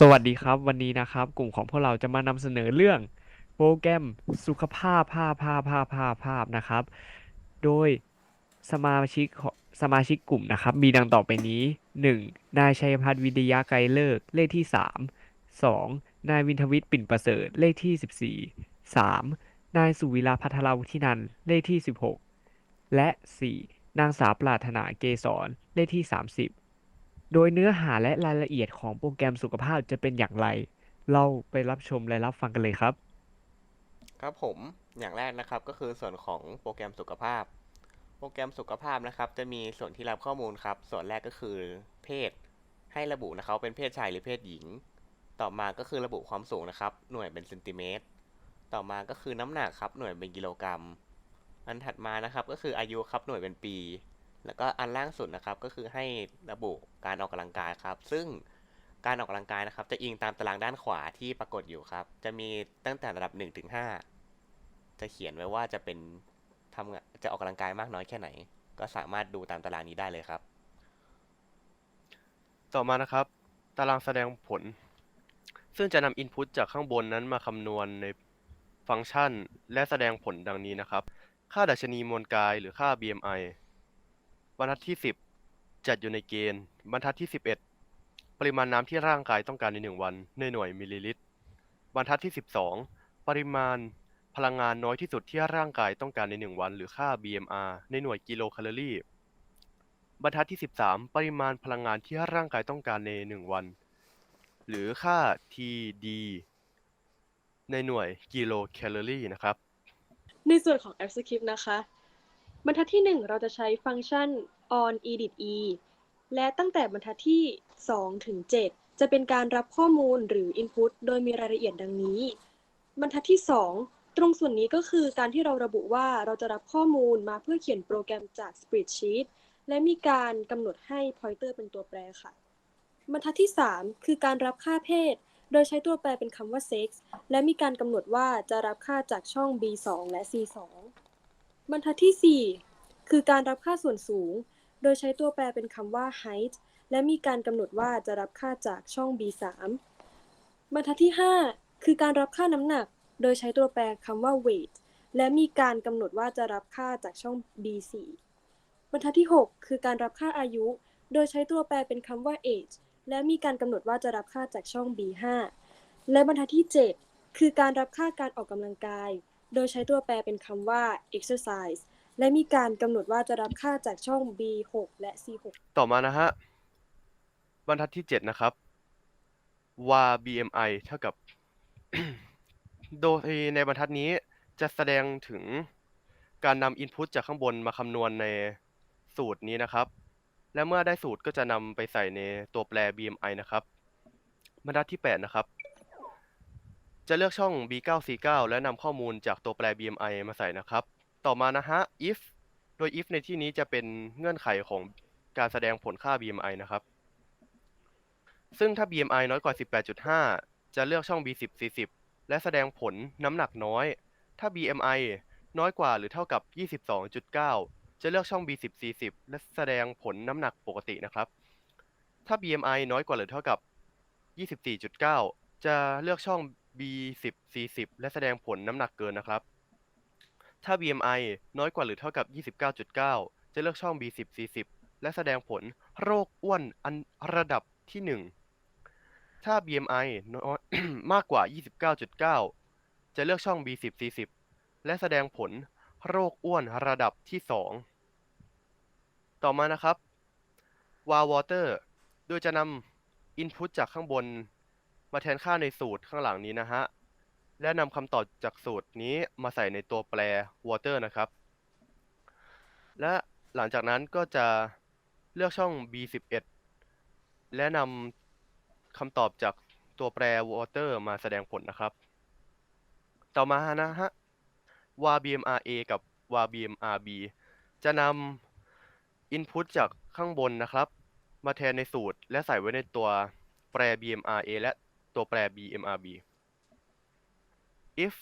สวัสดีครับ วันนี้นะครับ กลุ่มของพวกเราจะมานำเสนอเรื่องโปรแกรมสุขภาพภาพภาพภาพภาพภาพนะครับ โดยสมาชิกสมาชิกกลุ่มนะครับ มีดังต่อไปนี้ 1. นายชัยพัฒน์วิทยาไกรเลิกเลขที่ 3 2. นายวินทวิทย์ปิ่นประเสริฐเลขที่ 14 3. นายสุวิราพัทรวุฒินันเลขที่ 16 และ 4. นางสาวปรารถนาเกษรเลขที่ 30 โดยเนื้อหาและรายละเอียดของโปรแกรมสุขภาพจะเป็นอย่างไร เราไปรับชมและรับฟังกันเลยครับ ครับผมอย่างแรกนะครับก็คือส่วนของโปรแกรมสุขภาพ โปรแกรมสุขภาพนะครับ จะมีส่วนที่รับข้อมูลครับ ส่วนแรกก็คือเพศ ให้ระบุนะครับเป็นเพศชายหรือเพศหญิง ต่อมาก็คือระบุความสูงนะครับ หน่วยเป็นเซนติเมตร ต่อมาก็คือน้ำหนักครับหน่วยเป็นกิโลกรัม อันถัดมานะครับก็คืออายุครับหน่วยเป็นปี แล้วก็อันล่างสุดนะครับก็คือให้ระบุการออกกำลังกายครับ ซึ่งการออกกำลังกายนะครับจะอิงตามตารางด้านขวาที่ปรากฏอยู่ครับ จะมีตั้งแต่ระดับ1ถึง5จะเขียนไว้ว่าจะเป็นทำจะออกกำลังกายมากน้อยแค่ไหน ก็สามารถดูตามตารางนี้ได้เลยครับ ต่อมานะครับ ตารางแสดงผล ซึ่งจะนำอินพุตจากข้างบนนั้นมาคำนวณในฟังก์ชัน และแสดงผลดังนี้นะครับ ค่าดัชนีมวลกายหรือค่า BMI บรรทัดที่10จัดอยู่ในเกณฑ์ บรรทัดที่11ปริมาณน้ำที่ร่างกายต้องการใน1วันในหน่วยมิลลิลิตร บรรทัดที่12ปริมาณพลังงานน้อยที่สุดที่ร่างกายต้องการใน1วัน หรือค่า BMR ในหน่วยกิโลแคลอรี่ บรรทัดที่ 13 ปริมาณพลังงานที่ร่างกายต้องการใน1วัน หรือค่า TD ในหน่วยกิโลแคลอรี่นะครับ ในส่วนของ App Script นะคะ บรรทัดที่ 1 เราจะใช้ฟังก์ชัน on edit e และตั้งแต่บรรทัดที่ 2 ถึง 7 จะเป็นการรับข้อมูลหรือ input โดยมีรายละเอียดดังนี้ บรรทัดที่ 2 ตรงส่วนนี้ก็คือการที่เราระบุว่าเราจะรับข้อมูลมาเพื่อเขียนโปรแกรมจาก Spreadsheet และมีการกำหนดให้ pointer เป็นตัวแปรค่ะ บรรทัดที่ 3 คือการรับค่าเพศ โดยใช้ตัวแปรเป็นคำว่า sex และมีการกำหนดว่าจะรับค่าจากช่อง B2 และ C2 บรรทัดที่ 4 คือการรับค่าส่วนสูง โดยใช้ตัวแปรเป็นคำว่า height และมีการกำหนดว่าจะรับค่าจากช่อง B3 บรรทัดที่ 5 คือการรับค่าน้ำหนัก โดยใช้ตัวแปรคำว่า weight และมีการกำหนดว่าจะรับค่าจากช่อง B4 บรรทัดที่ 6 คือการรับค่าอายุ โดยใช้ตัวแปรเป็นคำว่า age และมีการกำหนดว่าจะรับค่าจากช่อง B5 และบรรทัดที่ 7 คือการรับค่าการออกกำลังกาย โดยใช้ตัวแปรเป็นคำว่า exercise และมีการกำหนดว่าจะรับค่าจากช่อง B6 และ C6 ต่อมานะฮะ บรรทัดที่ 7 นะครับ var BMI เท่ากับ โดยในบรรทัดนี้จะแสดงถึงการนำ input จากข้างบนมาคำนวณในสูตรนี้นะครับ และเมื่อได้สูตรก็จะนำไปใส่ในตัวแปร BMI นะครับ บรรทัดที่ 8 นะครับ จะเลือกช่อง B9 C9 และนำข้อมูลจากตัวแปร BMI มาใส่นะครับ ต่อมานะฮะ if โดย if ในที่นี้จะเป็นเงื่อนไขของการแสดงผลค่า BMI นะครับ ซึ่งถ้า BMI น้อยกว่า 18.5 จะเลือกช่อง B10 40 และแสดงผลน้ำหนักน้อย ถ้า BMI น้อยกว่าหรือเท่ากับ 22.9 จะเลือกช่อง B10 40 และแสดงผลน้ำหนักปกตินะครับ ถ้า BMI น้อยกว่าหรือเท่ากับ 24.9 จะเลือกช่อง B10 40และแสดงผลน้ำหนักเกินนะครับ ถ้า BMI น้อยกว่าหรือเท่ากับ 29.9 จะเลือกช่อง B10 40และแสดงผลโรคอ้วนอันระดับที่ 1 ถ้า BMI น้อยมากกว่า 29.9 จะเลือกช่อง B10 40และแสดงผลโรคอ้วนระดับที่ 2 ต่อมานะครับ war water โดยจะนำ input จากข้างบน มาแทนค่าในสูตรข้างหลังนี้นะฮะ และนำคำตอบจากสูตรนี้มาใส่ในตัวแปร water นะครับ และหลังจากนั้นก็จะเลือกช่อง B11 และนำคำตอบจากตัวแปร water มาแสดงผลนะครับ ต่อมานะฮะ var BMRA กับ var BMRB จะนำ input จากข้างบนนะครับ มาแทนในสูตรและใส่ไว้ในตัวแปร BMRA และ ตัวแปร BMRB if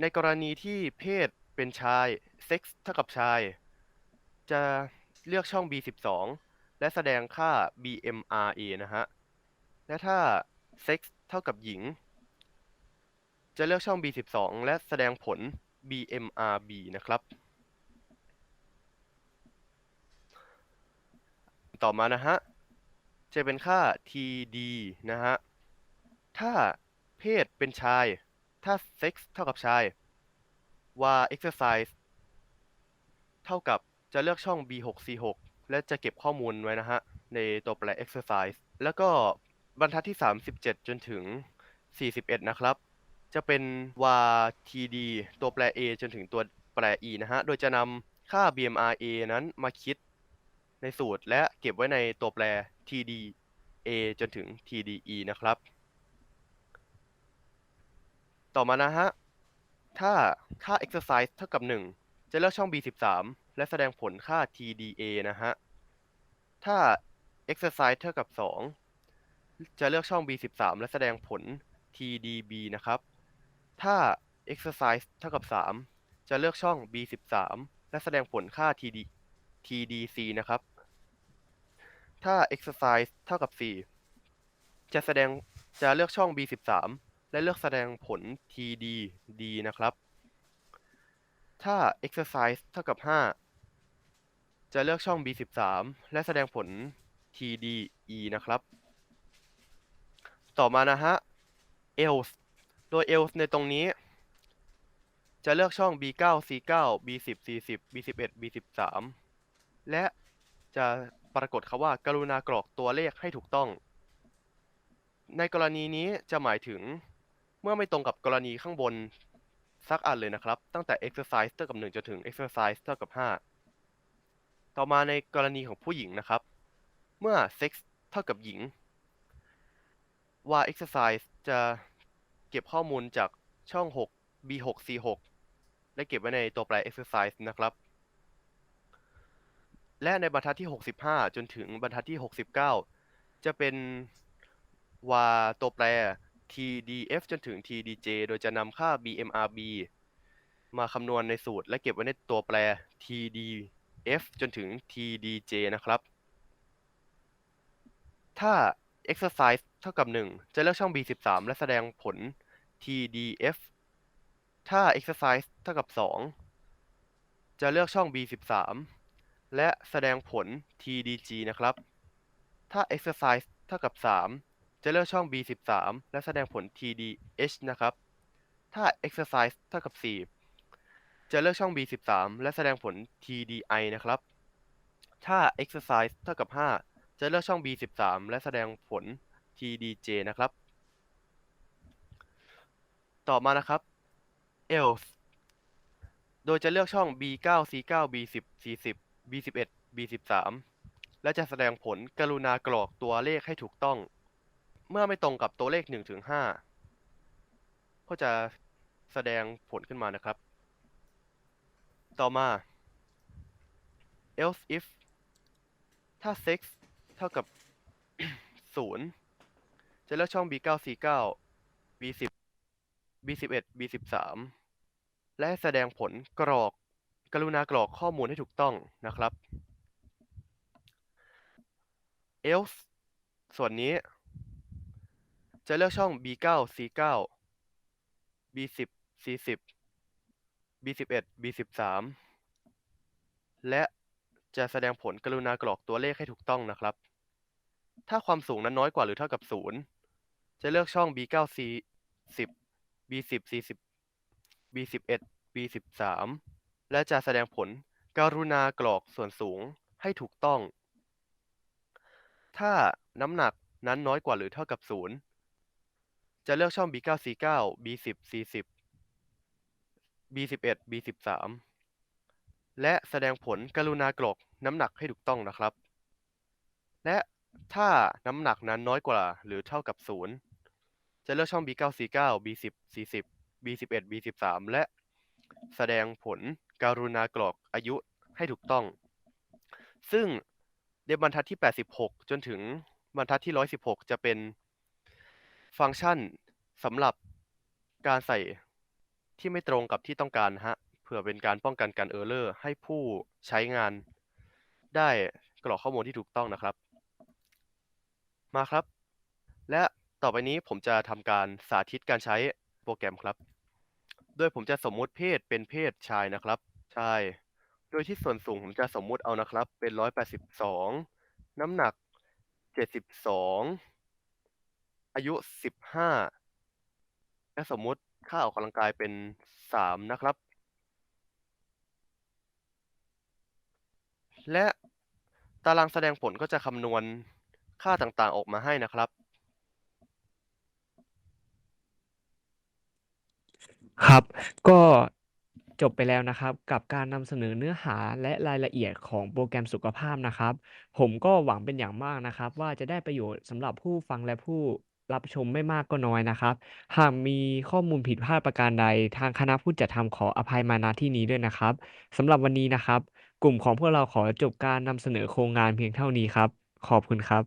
ในกรณีที่เพศเป็นชาย sex เท่ากับชาย จะเลือกช่อง B12 และแสดงค่า BMRA นะฮะ และถ้า sex เท่ากับหญิง จะเลือกช่อง B12 และแสดงผล BMRB นะครับ ต่อมานะฮะ จะเป็นค่า TD นะฮะ ถ้าเพศเป็นชาย ถ้า sex เท่ากับชาย y exercise เท่ากับจะเลือกช่อง B6C6 และจะเก็บข้อมูลไว้นะฮะ ในตัวแปร exercise แล้วก็บรรทัดที่ 37 จนถึง 41 นะครับ จะเป็น YTD ตัวแปร A จนถึงตัวแปร E นะฮะ โดยจะนำค่า BMRA นั้นมาคิดในสูตรและเก็บไว้ในตัวแปร TDA จนถึง TDE นะครับ ต่อมานะฮะ ถ้าค่า exercise เท่ากับ 1 จะเลือกช่อง B13 และแสดงผลค่า TDA นะฮะ ถ้า exercise เท่ากับ 2 จะเลือกช่อง B13 และแสดงผล TDB นะครับ ถ้า exercise เท่ากับ 3 จะเลือกช่อง B13 และแสดงผลค่า TD TDC นะครับ ถ้า exercise เท่ากับ4จะแสดงจะเลือกช่อง B13 และเลือกแสดงผล TDD นะครับ ถ้า exercise เท่ากับ 5 จะเลือกช่อง B13 และแสดงผล TDE นะครับ ต่อมานะฮะ else โดย else ในตรงนี้ จะเลือกช่อง B9 C9 B10 C10 B11 B13 และจะ ปรากฏคำว่า กรุณากรอกตัวเลขให้ถูกต้อง ในกรณีนี้จะหมายถึงเมื่อไม่ตรงกับกรณีข้างบนสักอันเลยนะครับ ตั้งแต่ exercise เท่ากับ 1 จนถึง exercise เท่ากับ 5 ต่อมาในกรณีของผู้หญิงนะครับ เมื่อ sex เท่ากับหญิง y exercise จะเก็บข้อมูลจากช่อง 6 b6 c6 และเก็บไว้ในตัวแปร exercise นะครับ และในบรรทัดที่ 65 จนถึงบรรทัดที่ 69 จะเป็น y ตัวแปร tdf จนถึง tdj โดยจะนำค่า bmrb มาคำนวณในสูตร และเก็บไว้ในตัวแปร tdf จนถึง tdj นะครับ ถ้า exercise เท่ากับ 1 จะเลือกช่อง B13 และแสดงผล TDF ถ้า exercise เท่ากับ 2 จะเลือกช่อง B13 และแสดงผล TDG นะครับ ถ้า exercise เท่ากับ 3 จะเลือกช่อง B13 และแสดงผล TDH นะครับ ถ้า exercise เท่ากับ 4 จะเลือกช่อง B13 และแสดงผล TDI นะครับ ถ้า exercise เท่ากับ 5 จะเลือกช่อง B13 และแสดงผล TDJ นะครับ ต่อมานะครับ else โดยจะเลือกช่อง B9 C9 B10 C10 B11 B13 และจะแสดงผลกรุณากรอกตัวเลขให้ถูกต้อง เมื่อไม่ตรงกับตัวเลข1ถึง5ก็จะแสดงผลขึ้นมานะครับ ต่อมา else if ถ้า sex เท่ากับ 0 จะเลือกช่อง B9 C9 B10 B11 B13 และแสดงผลกรอก กรุณากรอกข้อมูลให้ถูกต้องนะครับ else ส่วนนี้ จะเลือกช่อง B9 C9 B10 C10 B11 B13 และจะแสดงผลกรุณากรอกตัวเลขให้ถูกต้องนะครับ ถ้าความสูงนั้นน้อยกว่าหรือเท่ากับ 0 จะเลือกช่อง B9 C10 B10 C10 B11 B13 และจะแสดงผล กรุณากรอกส่วนสูงให้ถูกต้อง ถ้าน้ำหนักนั้นน้อยกว่าหรือเท่ากับ 0 จะเลือกช่อง B9 C9 B10 C10 B11 B13 และแสดงผลกรุณากรอกน้ำหนักให้ถูกต้องนะครับ และถ้าน้ำหนักนั้นน้อยกว่าหรือเท่ากับ 0 จะเลือกช่อง B9 C9 B10 C10 B11 B13 และแสดงผล การุณากรอกอายุให้ถูกต้อง ซึ่งในบรรทัดที่ 86 จนถึงบรรทัดที่ 116 จะเป็นฟังก์ชันสำหรับการใส่ที่ไม่ตรงกับที่ต้องการฮะ เพื่อเป็นการป้องกันการเออร์เลอร์ให้ผู้ใช้งาน ได้กรอกข้อมูลที่ถูกต้องนะครับ มาครับ และต่อไปนี้ผมจะทำการสาธิตการใช้โปรแกรมครับ โดยผมจะสมมุติเพศเป็นเพศชายนะครับ ชาย โดยที่ส่วนสูงผมจะสมมุติเอานะครับ เป็น182น้ำหนัก72อายุ15และสมมุติค่าออกกำลังกายเป็น3นะครับ และตารางแสดงผลก็จะคำนวณค่าต่างๆออกมาให้นะครับ ครับ ก็จบไปแล้วนะครับ กับการนำเสนอเนื้อหาและรายละเอียดของโปรแกรมสุขภาพนะครับ ผมก็หวังเป็นอย่างมากนะครับ ว่าจะได้ประโยชน์สำหรับผู้ฟังและผู้รับชมไม่มากก็น้อยนะครับ หากมีข้อมูลผิดพลาดประการใด ทางคณะผู้จัดทำขออภัยมาณที่นี้ด้วยนะครับสำหรับวันนี้นะครับ กลุ่มของพวกเราขอจบการนำเสนอโครงงานเพียงเท่านี้ครับ ขอบคุณครับ